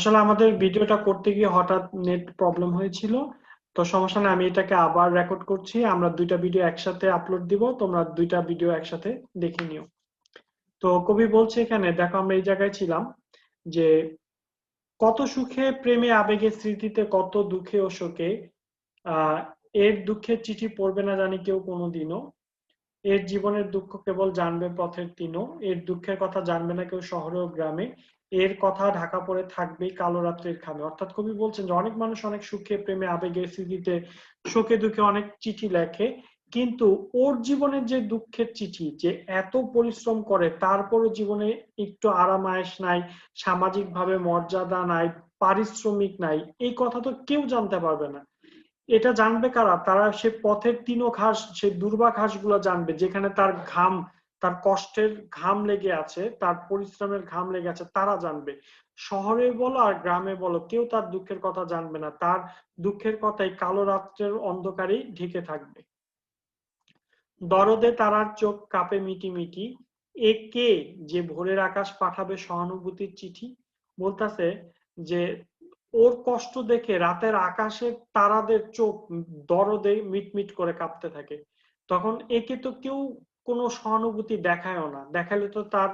আসলে আমাদের ভিডিওটা করতে গিয়ে হঠাৎ নেট প্রবলেম হয়েছিল। তো সমস্যা নেই, আমি এটাকে আবার রেকর্ড করছি। আমরা দুইটা ভিডিও একসাথে আপলোড দিব, তোমরা দুইটা ভিডিও একসাথে দেখে নিও। তো কবি বলছে এখানে, দেখো আমরা এই জায়গায় ছিলাম যে কত সুখে প্রেমে আবেগে স্মৃতিতে, কত দুঃখে ও শোকে, আহ, এর দুঃখের চিঠি পড়বে না জানি কেউ কোনোদিনও। এর জীবনের দুঃখ কেবল জানবে পথের তিনও। এর দুঃখের কথা জানবে না কেউ শহরে ও গ্রামে। এর কথা ঢাকা পড়ে থাকবেই কালো রাত্রির খামে। অর্থাৎ কবি বলছেন যে, অনেক মানুষ অনেক সুখে, প্রেমে, আবেগে, স্মৃতিতে, শোকে দুঃখে অনেক চিঠি লেখে, কিন্তু ওর জীবনের যে দুঃখের চিঠি, যে এত পরিশ্রম করে, তারপরও জীবনে একটু আরাম আয়েস নাই সামাজিক ভাবে মর্যাদা নাই, পারিশ্রমিক নাই, এই কথা তো কেউ জানতে পারবে না। এটা জানবে কারা? তারা সে পথের তিনো ঘাস সে দুর্বা ঘাসগুলো জানবে, যেখানে তার ঘাম তার কষ্টের ঘাম লেগে আছে, তার পরিশ্রমের ঘাম লেগে আছে, তারা জানবে। শহরে বলো আর গ্রামে বলো, কেউ তার দুঃখের কথা জানবে না। তার দুঃখের কথাই কালো রাত্রের অন্ধকারেই ঢেকে থাকবে। দরদে তারার চোখ কাপে মিটি মিটি এ কে যে ভোরের আকাশ পাঠাবে সহানুভূতির চিঠি? বলতাছে যে, ওর কষ্ট দেখে রাতের আকাশে তারাদের চোখ দরদে মিটমিট করে কাঁপতে থাকে। তখন একে তো কেউ কোনো সহানুভূতি দেখায়ও না। দেখালে তো তার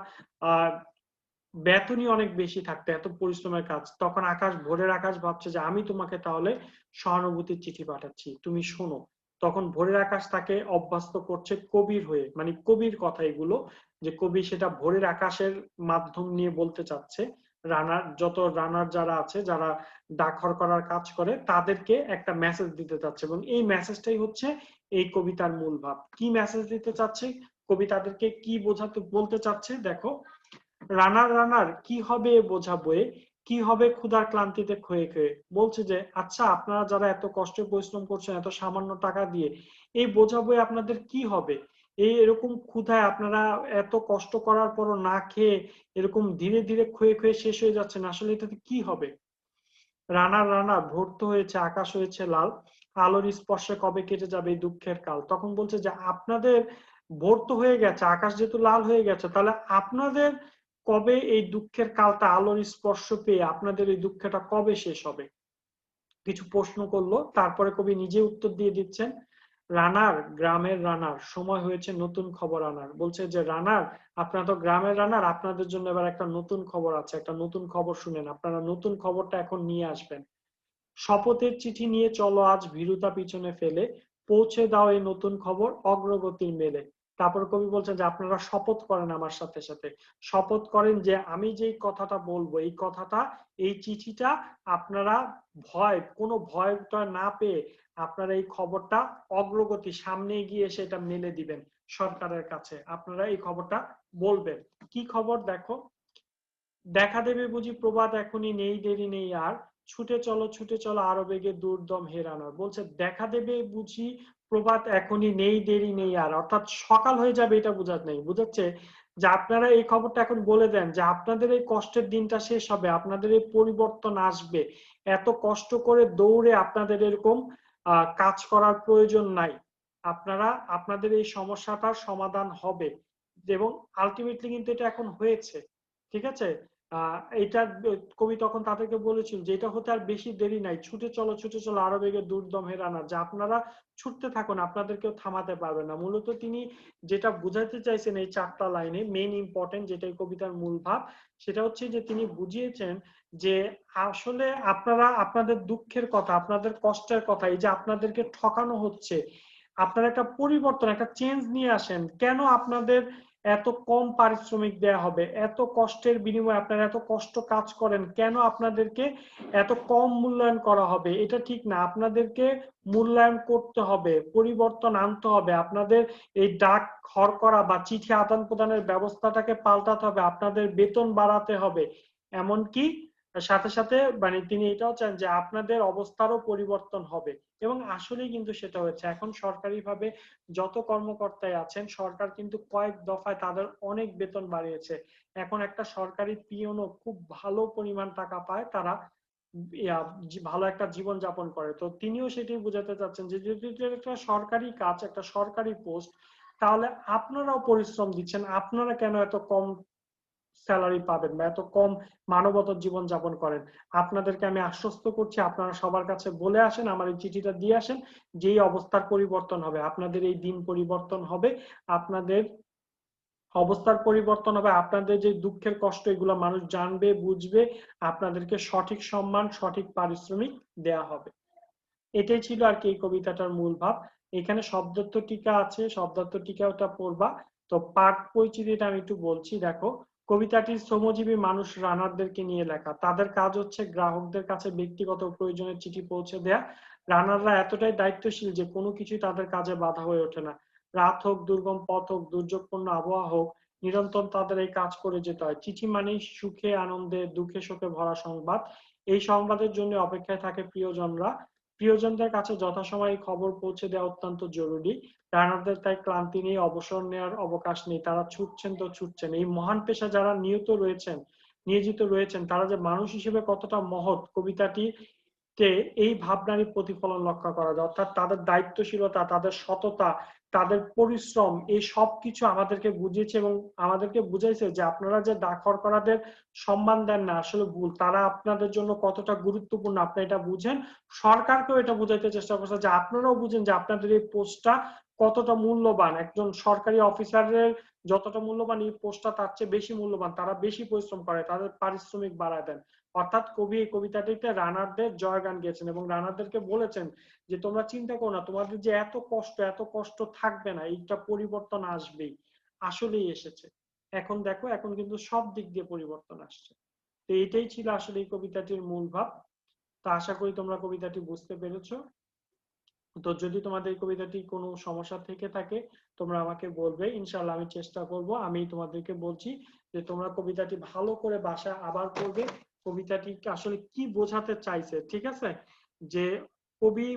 বেতনই অনেক বেশি থাকতো, এত পরিশ্রমের কাজ। তখন আকাশ, ভোরের আকাশ ভাবছে যে, আমি তোমাকে তাহলে সহানুভূতির চিঠি পাঠাচ্ছি, তুমি শোনো। তখন ভোরের আকাশ তাকে অভ্যস্ত করছে কবির হয়ে মানে কবির কথা এগুলো, যে কবি সেটা ভোরের আকাশের মাধ্যম নিয়ে বলতে চাচ্ছে। রানার যত রানার যারা আছে, যারা ডাকঘর করার কাজ করে, তাদেরকে একটা মেসেজ দিতে চাচ্ছে। এবং এই মেসেজটাই হচ্ছে এই কবিতার মূল ভাব। কি মেসেজ দিতে চাচ্ছে? কবি তাদেরকে কি বোঝাতে, বলতে চাচ্ছে? দেখো রানার রানার কি হবে বোঝা বয়ে কি হবে ক্ষুধার ক্লান্তিতে ক্ষয়ে ক্ষয়ে? বলছে যে আচ্ছা আপনারা যারা এত কষ্ট পরিশ্রম করছেন, এত সামান্য টাকা দিয়ে, এই বোঝা বয়ে আপনাদের কি হবে? এই এরকম ক্ষুধায় আপনারা এত কষ্ট করার পরও না খেয়ে এরকম ধীরে ধীরে ক্ষয়ে ক্ষয়ে শেষ হয়ে যাচ্ছেন, আসলে এটাতে কি হবে? রানার রানা, ভর্ত হয়েছে, আকাশ হয়েছে লাল, আলোর স্পর্শে কবে কেটে যাবে এই দুঃখের কাল? তখন বলছে যে, আপনাদের ভর্ত হয়ে গেছে, আকাশ যেহেতু লাল হয়ে গেছে, তাহলে আপনাদের কবে এই দুঃখের কালটা, আলোর স্পর্শ পেয়ে আপনাদের এই দুঃখটা কবে শেষ হবে? কিছু প্রশ্ন করল, তারপরে কবি নিজে উত্তর দিয়ে দিচ্ছেন রানার, গ্রামের রানার, সময় হয়েছে নতুন খবর আনার। বলছে যে, রানার, আপনারা তো গ্রামের রানার, আপনাদের জন্য এবার একটা নতুন খবর আছে, একটা নতুন খবর শুনেন, আপনারা নতুন খবরটা এখন নিয়ে আসবেন। শপথের চিঠি নিয়ে চলো আজ, ভীরুতা পিছনে ফেলে, পৌঁছে দাও এই নতুন খবর অগ্রগতির মেলে। তারপর কবি বলছেন যে, আপনারা শপথ করেন আমার সাথে সাথে। শপথ করেন যে, আমি যে কথাটা বলব, এই কথাটা, এই চিঠিটা আপনারা ভয়, কোনো ভয়টা না পেয়ে আপনারা এই খবরটা অগ্রগতি, সামনে গিয়ে সেটা মেলে দিবেন সরকারের কাছে। আপনারা এই খবরটা বলবেন। কি খবর দেখো? দেখা দেবে বুঝি প্রবাদ এখনই নেই, দেরি নেই আর। ছুটে চলো ছুটে চলো, আরও বেগে দুর্দম হেরানোর। বলছে, দেখা দেবে বুঝি প্রভাত এখনই নেই, দেরি নেই আর। অর্থাৎ সকাল হয়ে যাবে এটা বোঝাত নেই। বুঝাচ্ছে যে আপনারা এই খবরটা এখন বলে দেন যে আপনাদের এই কষ্টের দিনটা শেষ হবে, আপনাদের এই পরিবর্তন আসবে। এত কষ্ট করে দৌড়ে আপনাদের এরকম কাজ করার প্রয়োজন নাই। আপনারা, আপনাদের এই সমস্যাটার সমাধান হবে। এবং আলটিমেটলি কিন্তু এটা এখন হয়েছে। ঠিক আছে? এটা কবি তখন তাদেরকে বলেছিল যে এটা হতে আর বেশি দেরি নাই, ছুটে চলো ছুটে চলো, আরও বেগে দুর্দম হেরানা যে আপনারা ছুটতে থাকুন আপনাদের কেউ থামাতে পারবে না। মূলত তিনি যেটা বুঝাতে চাইছেন এই চারটা লাইনে মেইন ইম্পর্টেন্ট যেটা কবিতার মূল ভাব, সেটা হচ্ছে যে তিনি বুঝিয়েছেন যে আসলে আপনারা আপনাদের দুঃখের কথা, আপনাদের কষ্টের কথা, এই যে আপনাদেরকে ঠকানো হচ্ছে, আপনারা একটা পরিবর্তন, একটা চেঞ্জ নিয়ে আসেন, কেন আপনাদের এত কম পারিশ্রমিক দেয়া হবে, এত কষ্টের বিনিময়ে আপনারা এত কষ্ট কাজ করেন, কেন আপনাদেরকে এত কম মূল্যায়ন করা হবে? এটা ঠিক না, আপনাদেরকে মূল্যায়ন করতে হবে, পরিবর্তন আনতে হবে, আপনাদের এই ডাক করা বা চিঠি আদান প্রদানের ব্যবস্থাটাকে পাল্টাতে হবে, আপনাদের বেতন বাড়াতে হবে। এমনকি সাথে সাথে মানে তিনি এটাও চান যে আপনাদের অবস্থারও পরিবর্তন হবে। এবং আসলেই কিন্তু সেটা হয়েছে। এখন সরকারিভাবে যত কর্মকর্তাই আছেন, সরকার কিন্তু কয়েক দফায় তাদের অনেক বেতন বাড়িয়েছে। এখন একটা সরকারি পিওনও খুব ভালো পরিমাণ টাকা পায়, তারা ভালো একটা জীবন যাপন করে। তো তিনিও সেটি বুঝাতে চাচ্ছেন যে যদি একটা সরকারি কাজ, একটা সরকারি পোস্ট, তাহলে আপনারাও পরিশ্রম দিচ্ছেন। আপনারা কেন এত কম স্যালারি পাবেন বা এত কম মানবতার জীবন যাপন করেন। আপনাদেরকে আমি আশ্বস্ত করছি, আপনারা সবার কাছে বলে আসেন, আমার এই চিঠিটা দিয়ে আসেন, যেই অবস্থার পরিবর্তন হবে। আপনাদের এই দিন পরিবর্তন হবে, আপনাদের অবস্থার পরিবর্তন হবে, আপনাদের যে দুঃখের কষ্ট, এগুলো মানুষ জানবে, বুঝবে, আপনাদেরকে সঠিক সম্মান, সঠিক পারিশ্রমিক দেয়া হবে। এটাই ছিল আর কি এই কবিতাটার মূল ভাব। এখানে শব্দার্থ টিকা আছে, শব্দার্থ টিকাটা পড়বা। তো পাঠ পরিচিতিটা আমি একটু বলছি, দেখো কবিতাটি শ্রমজীবী মানুষ রানারদেরকে নিয়ে লেখা। তাদের কাজ হচ্ছে গ্রাহকদের কাছে ব্যক্তিগত প্রয়োজনের চিঠি পৌঁছে দেয়া। রানাররা এতটাই দায়িত্বশীল যে কোনো কিছুই তাদের কাজে বাধা হয়ে ওঠে না। রাত হোক, দুর্গম পথ হোক, দুর্যোগপূর্ণ আবহাওয়া হোক, নিরন্তর তাদের এই কাজ করে যেতে হয়। চিঠি মানেই সুখে, আনন্দে, দুঃখে, শোকে ভরা সংবাদ। এই সংবাদের জন্য অপেক্ষায় থাকে প্রিয়জনরা। প্রিয়জনদের কাছে যথাসময়ে খবর পৌঁছে দেওয়া অত্যন্ত জরুরি। রানারদের তাই ক্লান্তি নিয়ে অবসর নেওয়ার অবকাশ নেই, তারা ছুটছেন তো ছুটছেন। এই মহান পেশা যারা নিয়ত রয়েছেন, নিয়োজিত রয়েছেন, তারা যে মানুষ হিসেবে কতটা মহৎ, কবিতাটি তে এই ভাবনারই প্রতিফলন লক্ষ্য করা যায়। অর্থাৎ তাদের দায়িত্বশীলতা, তাদের সততা, তাদের পরিশ্রম, এই সব কিছু আমাদেরকে বুঝিয়েছে এবং আমাদেরকে বুঝাইছে যে আপনারা যে ডাকর করাদের সম্মান দেন না, আসলে ভুল। তারা আপনাদের জন্য কতটা গুরুত্বপূর্ণ, আপনি এটা বুঝেন। সরকারকেও এটা বুঝাইতে চেষ্টা করছে যে আপনারাও বুঝেন যে আপনাদের এই পোস্টটা কতটা মূল্যবান। একজন সরকারি অফিসারের যতটা মূল্যবান এই পোস্টটা তার চেয়ে বেশি মূল্যবান। তারা বেশি পরিশ্রম করে, তাদের পারিশ্রমিক বাড়ায় দেন। অর্থাৎ কবি এই কবিতাটিতে রানারদের জয়গান গেছেন এবং রানারদেরকে বলেছেন যে, তোমরা চিন্তা করো না, তোমাদের যে এত কষ্ট এত কষ্ট থাকবে না, এইটা পরিবর্তন আসবেই, আসলেই এসেছে। এখন দেখো, এখন কিন্তু সব দিক দিয়ে পরিবর্তন আসছে। তো এটাই ছিল আসলে এই কবিতাটির মূল ভাব। তা আশা করি তোমরা কবিতাটি বুঝতে পেরেছ। তো যদি তোমাদের এই কবিতাটি কোনো সমস্যা থেকে থাকে, তোমরা আমাকে বলবে ইনশাল্লাহ আমি চেষ্টা করব। আমি তোমাদেরকে বলছি যে, তোমরা কবিতাটি ভালো করে বাসায় আবার পড়বে কবিতাটি আসলে কি বোঝাতে চাইছে, ঠিক আছে? যে কবি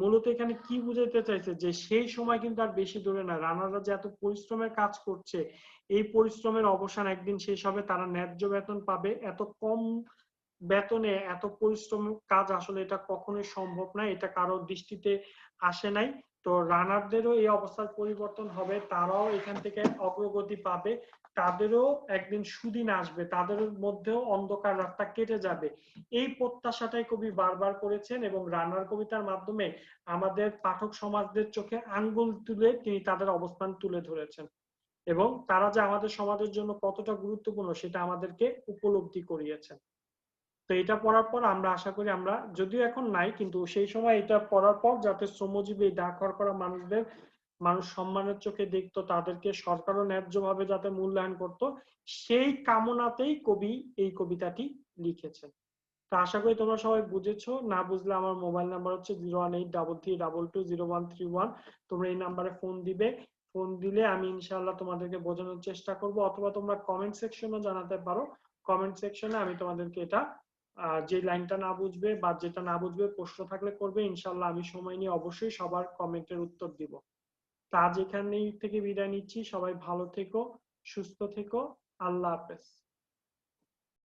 মূলত এখানে কি বুঝাইতে চাইছে? যে সেই সময় কিন্তু আর বেশি দূরে না। রানাররা যে এত পরিশ্রমের কাজ করছে, এই পরিশ্রমের অবসান একদিন শেষ হবে, তারা ন্যায্য বেতন পাবে। এত কম বেতনে এত পরিশ্রম কাজ আসলে এটা কখনোই সম্ভব না। এটা কারোর দৃষ্টিতে আসে নাই। তো রানারদেরও এই অবস্থার পরিবর্তন হবে, তারাও এখান থেকে অগ্রগতি পাবে। তাদেরও একদিন সুদিন আসবে, তাদের মধ্যেও অন্ধকার রাস্তা কেটে যাবে। এই প্রত্যাশাটাই কবি বারবার করেছেন এবং রানার কবিতার মাধ্যমে আমাদের পাঠক সমাজদের চোখে আঙ্গুল তুলে তিনি তাদের অবস্থান তুলে ধরেছেন। এবং তারা যে আমাদের সমাজের জন্য কতটা গুরুত্বপূর্ণ, সেটা আমাদেরকে উপলব্ধি করিয়েছেন। তো এটা পড়ার পর আমরা আশা করি আমরা, যদিও এখন নাই, কিন্তু সেই সময় এটা পড়ার পর যাতে শ্রমজীবী ডাক করা মানুষদের মানুষ সম্মানের চোখে দেখতো, তাদেরকে সরকারও ন্যায্যভাবে যাতে মূল্যায়ন করত, সেই কামনাতেই কবি এই কবিতাটি লিখেছেন। তা আশা করি তোমরা সবাই বুঝেছ, না বুঝলে আমার মোবাইল নাম্বার হচ্ছে zero one eight double three double two zero one three one, তোমরা এই নাম্বারে ফোন দিবে। ফোন দিলে আমি ইনশাল্লাহ তোমাদেরকে বোঝানোর চেষ্টা করব, অথবা তোমরা কমেন্ট সেকশনও জানাতে পারো। কমেন্ট সেকশনে আমি তোমাদেরকে এটা যে লাইনটা না বুঝবে বা যেটা না বুঝবে, প্রশ্ন থাকলে করবে ইনশাল্লাহ আমি সময় নিয়ে অবশ্যই সবার কমেন্টের উত্তর দিব। তা যেখানেই থেকে বিদায় নিচ্ছি। সবাই ভালো থেকো, সুস্থ থেকো। আল্লাহ হাফেজ।